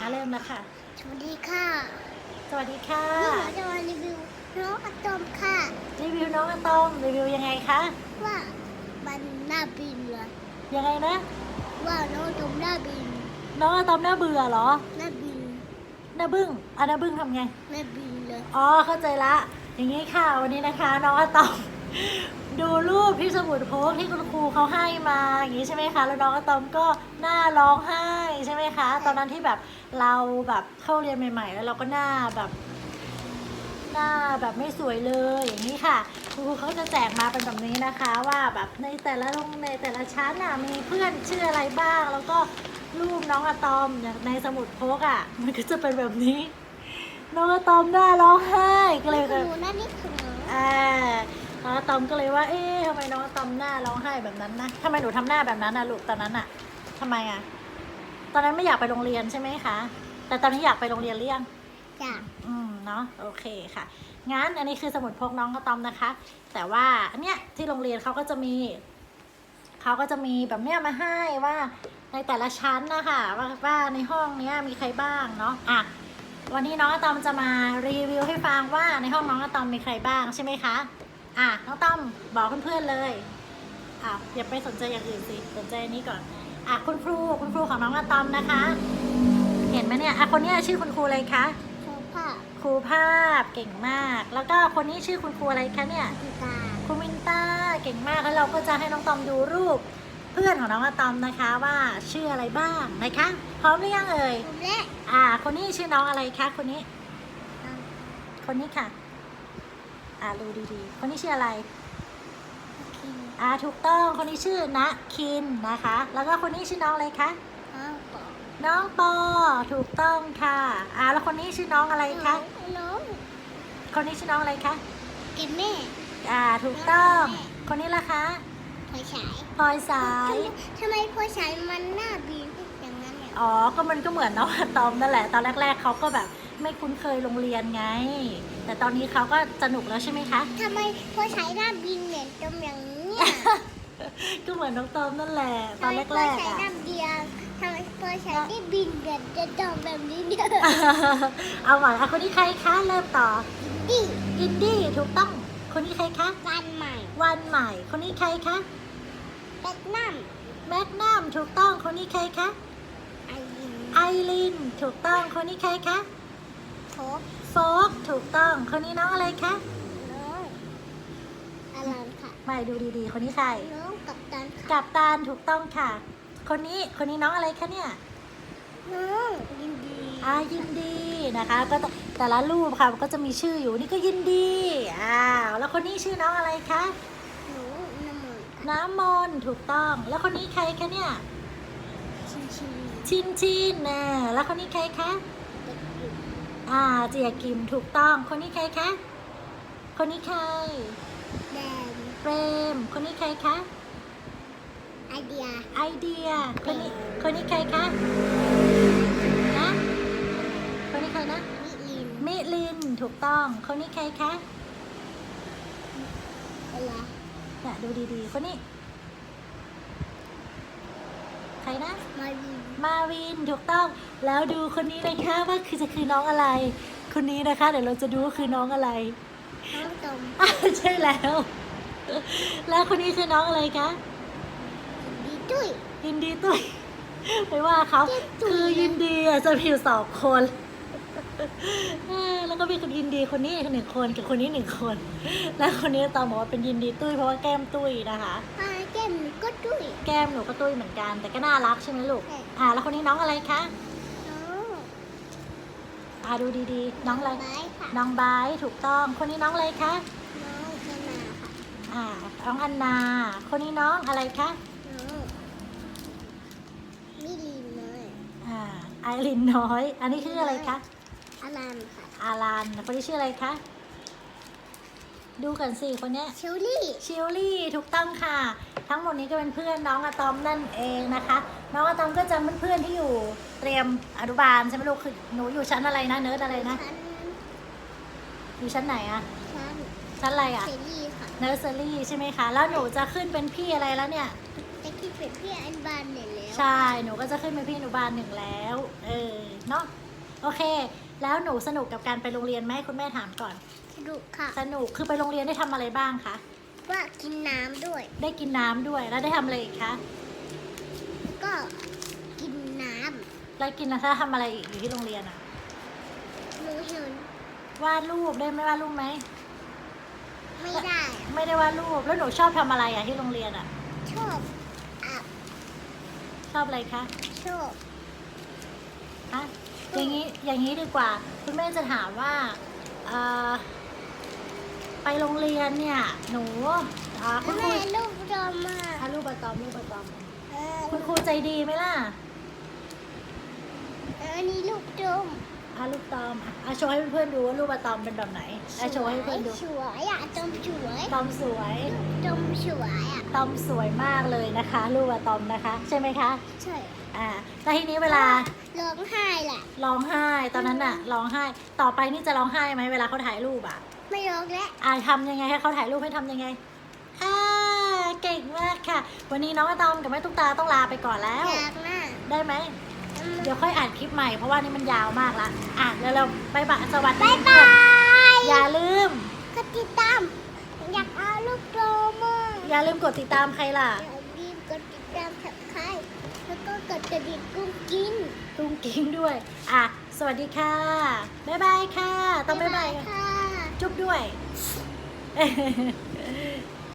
อะเริ่มแล้วค่ะ สวัสดีค่ะสวัสดีค่ะนี่หนูจะมารีวิวน้องอะตอมค่ะ รีวิวน้องอะตอมรีวิวยังไงคะว่ามันหน้าบินเลยยังไงนะว่าน้องอะตอมหน้าบินน้องอะตอมหน้าเบื่อเหรอหน้าบินหน้าบึ้งอะหน้าบึ้งทำไงหน้าบินเลยอ๋อเข้าใจละ อย่างนี้ค่ะวันนี้นะคะ น้องอะตอม ดูรูปที่สมุดโพกที่คุณครูเขาให้มาอย่างนี้ใช่ไหมคะแล้วน้องอะตอมก็หน้าร้องไห้ใช่ไหมคะ ตอนนั้นที่แบบเราแบบเข้าเรียนใหม่ ๆ แล้วเราก็หน้าแบบหน้าแบบไม่สวยเลยอย่างนี้ค่ะครูเขาจะแจกมาเป็นแบบนี้นะคะว่าแบบในแต่ละโรงในแต่ละชั้นน่ะมีเพื่อนชื่ออะไรบ้าง แล้วก็รูปน้องอะตอมอย่างในสมุดโพกอะมันก็จะเป็นแบบนี้ น้องอะตอมหน้าร้องไห้ก ตอมก็เลยว่า เอ๊ะทำไมน้องอะตอมหน้าร้องไห้แบบนั้นนะทำไมหนูทำหน้าแบบนั้นนะลูกตอนนั้นอะทำไมอะตอนนั้นไม่อยากไปโรงเรียนใช่ไหมคะ แต่ตอนนี้อยากไปโรงเรียนหรือยัง จ้ะอืมเนาะโอเคค่ะ งั้นอันนี้คือสมุดพกน้องกระตอมนะคะ แต่ว่าอันเนี้ยที่โรงเรียนเขาก็จะมีเขาก็จะมีแบบเนี้ยมาให้ว่าในแต่ละชั้นนะคะว่าว่าในห้องเนี้ยมีใครบ้างเนาะอะวันนี้น้องอะตอมจะมารีวิวให้ฟังว่าในห้องน้องอะตอมมีใครบ้างใช่ไหมคะ อะน้องต้อมบอกเพื่อนๆเลยอะอย่าไปสนใจอย่างอื่นสิสนใจอันนี้ก่อนอะคุณครูคุณครูของน้องอะตอมนะคะ เห็นไหมเนี่ยอะคนเนี้ยชื่อคุณครูอะไรคะโซฟาครูภาพเก่งมาก แล้วก็คนนี้ชื่อคุณครูอะไรคะเนี่ยอีกาครูมินต้าเก่งมากแล้วเราก็จะให้น้องตอมดูรูป เพื่อนของน้องอะตอมนะคะว่าชื่ออะไรบ้างนะคะ พร้อมหรือยังเอ่ยผมและอ่าคนนี้ชื่อน้องอะไรคะคนนี้ คนนี้ค่ะ อ่าดูดีๆ คนนี้ชื่ออะไรคิงอ่าถูกต้องคนนี้ชื่อณคินนะคะ แล้วก็คนนี้ชื่อน้องอะไรคะอ้าวปอน้องปอถูกต้องค่ะอ่าแล้วคนนี้ชื่อน้องอะไรคะน้องคนนี้ชื่อน้องอะไรคะเก็บแม่อ่าถูกต้อง คนนี้ล่ะคะพอฉายพลอยสายทำไมพอฉายมันหน้าบินอย่างนั้นเนี่ยอ๋อก็มันก็เหมือนน้องอะตอมนั่นแหละ ตอนแรก ๆเขาก็แบบ ไม่คุ้นเคยโรงเรียนไง แต่ตอนนี้เขาก็สนุกแล้วใช่ไหมคะ ทำไมพอฉายหน้าบินเหมือนจมอย่างนี้ยก็เหมือนน้องตอมนั่นแหละตทำอนไมพแรอกๆฉายอะหน้าเบียงทำไมพอฉายได้บินแบบจะจมแบบนี้เนี่ยเอาใหม่อะคนนี้ใครคะเริ่มต่อ ดิอินดี้ถูกต้อง คนนี้ใครคะ วันใหม่วันใหม่ คนนี้ใครคะ เป็ดน้แมกนัมถูกต้อง คนนี้ใครคะำไอยินไอรินถูกต้อง คนนี้ใครคะโค กโฟกถูกต้อง คนนี้น้องอะไรคะน้องอลันค่ะไม่ดูดีๆ คนนี้ใคร น้องกับตันค่ะกับตาลถูกต้องค่ะ คนนี้คนนี้น้องอะไรคะเนี่ยน้องยินดีอ่ายินดีนะคะ ก็แต่แต่ละรูปค่ะก็จะมีชื่ออยู่นี่ก็ยินดีอ้าวแล้วคนนี้ชื่อน้องอะไรคะหนูน้ำมันต์น้ำมนต์ถูกต้อง แล้วคนนี้ใครคะเนี่ยชินชินชินชินนะแล้วคนนี้ใครคะเด็กหญิง อ่าเจียกิมถูกต้อง คนนี้ใครคะ คนนี้ใครแดนเปรม คนนี้ใครคะ ไอเดีย ไอเดีย คนนี้ คนนี้ใครคะนะคนนี้ใครนะ มิลินมิลิน ถูกต้อง คนนี้ใครคะเอลาเนี่ยดูดีๆ คนนี้ใค รนะ มาวินมาวินถูกต้อง แล้วดูคนนี้นะคะว่าคือจะคือน้องอะไร คนนี้นะคะ เดี๋ยวเราจะดูว่าคือน้องอะไรน้องตมอ้าวใช่แล้ว แล้วคนนี้คือน้องอะไรคะดีตุ้ยยินดีตุ้ยไม่ว่าเขาเจ๊ตุ๋ยคือยินดีอะจะมีอยู่สองคนเออ แล้วก็มีคนยินดีคนนี้หนึ่งคนกับคนนี้หนึ่งคน แล้วคนนี้ตองบอกว่าเป็นยินดีตุ้ยเพราะว่าแก้มตุ้ยนะคะพาแก้มหนูก็ตุ้ย แก้มหนูก็ตุ้ยเหมือนกัน แต่ก็น่ารักใช่ไหมลูก ใช่ อ่า แล้วคนนี้น้องอะไรคะ น้องอ่าดูดีๆ น้องอะไร ไม้ค่ะ น้องไบร์ทถูกต้อง คนนี้น้องอะไรคะน้องเจนาค่ะ อ่า น้องอันนา คนนี้น้องอะไรคะ น้องมิลินเลยอ่าไอรินน้อย อันนี้คืออะไรคะ อลันค่ะอารันคนนี้ชื่ออะไรคะ ดูกันสิคนเนี้ยเชลลี่ชิลลี่ถูกต้องค่ะ ทั้งหมดนี้ก็เป็นเพื่อนน้องอะตอมนั่นเองนะคะ น้องอะตอมก็จะเป็นเพื่อนที่อยู่เตรียมอนุบาลใช่ไหมลูกคือหนูอยู่ชั้นอะไรนะเนิร์ดอะไรนะ ชั้นอยู่ชั้นไหนอะชั้นชั้นอะไรอะเชลลี่ค่ะเนอร์เซอรี่ใช่ไหมคะ แล้วหนูจะขึ้นเป็นพี่อะไรแล้วเนี่ยแต่คิดเป็นพี่อันบานเนี่ยแล้ว ใช่ หนูก็จะขึ้นเป็นพี่อนุบาลหนึ่งแล้ว เออ เนาะโอเค แล้วหนูสนุกกับการไปโรงเรียนไหมคุณแม่ถามก่อน สนุกค่ะ สนุกคือไปโรงเรียนได้ทำอะไรบ้างคะ ว่ากินน้ำด้วย ได้กินน้ำด้วยแล้วได้ทำอะไรอีกคะแล้วก็กินน้แล้วกินแล้วถ้าทำอะไรอีกอยู่ที่โรงเรียนอะำหนูเห็นวาดรูปได้ไหมวาดรูปไหมไม่ได้ไม่ได้วาดรูปแล้วหนูชอบทำอะไรอะที่โรงเรียนอะชอบอะชอบอะไรคะชอบฮะ อย่างนี้อย่างนี้ดีกว่า คุณแม่จะถามว่าไปโรงเรียนเนี่ย หนูคุณครูลูกดอมมาอะรูปอะตอมรูปอะตอมคุณครูใจดีไหมล่ะอันนี้ลูกดมอะรูปตอมอะอะโชว์ให้เพื่อนๆดูว่ารูปอะตอมเป็นแบบไหนอะโชว์ให้เพื่อนดูสวยอะดมสวยตอมสวยดมสวยอะตอมสวยมากเลยนะคะรูปอะตอมนะคะ ใช่ไหมคะ ใช่ อ่าแล้วทีนี้เวลาร้องไห้แหละร้องไห้ ตอนนั้นน่ะร้องไห้ ต่อไปนี่จะร้องไห้ไหมเวลาเขาถ่ายรูปอะ ไม่ร้องแล้วอ่าทำยังไงให้เขาถ่ายรูปให้ทำยังไงอ่าเก่งมากค่ะ วันนี้น้องอะตอมกับแม่ตุ๊กตาต้องลาไปก่อนแล้ว อยากหน้าได้ไหม เดี๋ยวค่อยอ่านคลิปใหม่เพราะว่านี่มันยาวมากละอะแล้วเราบายบายสวัสดีบายเพื่บาอนยอย่าลืม กดติดตาม อยากเอาลูกโดมอะอย่าลืมกดติดตามใครล่ะ อย่าลืมกดติดตามสับใคร แล้วก็กดกระดิ่งกุ้งกินตุ้งกิ้งด้วย อะ สวัสดีค่ะ บ๊ายบายค่ะ ต้องบ๊ายบายค่ะ จุ๊บด้วย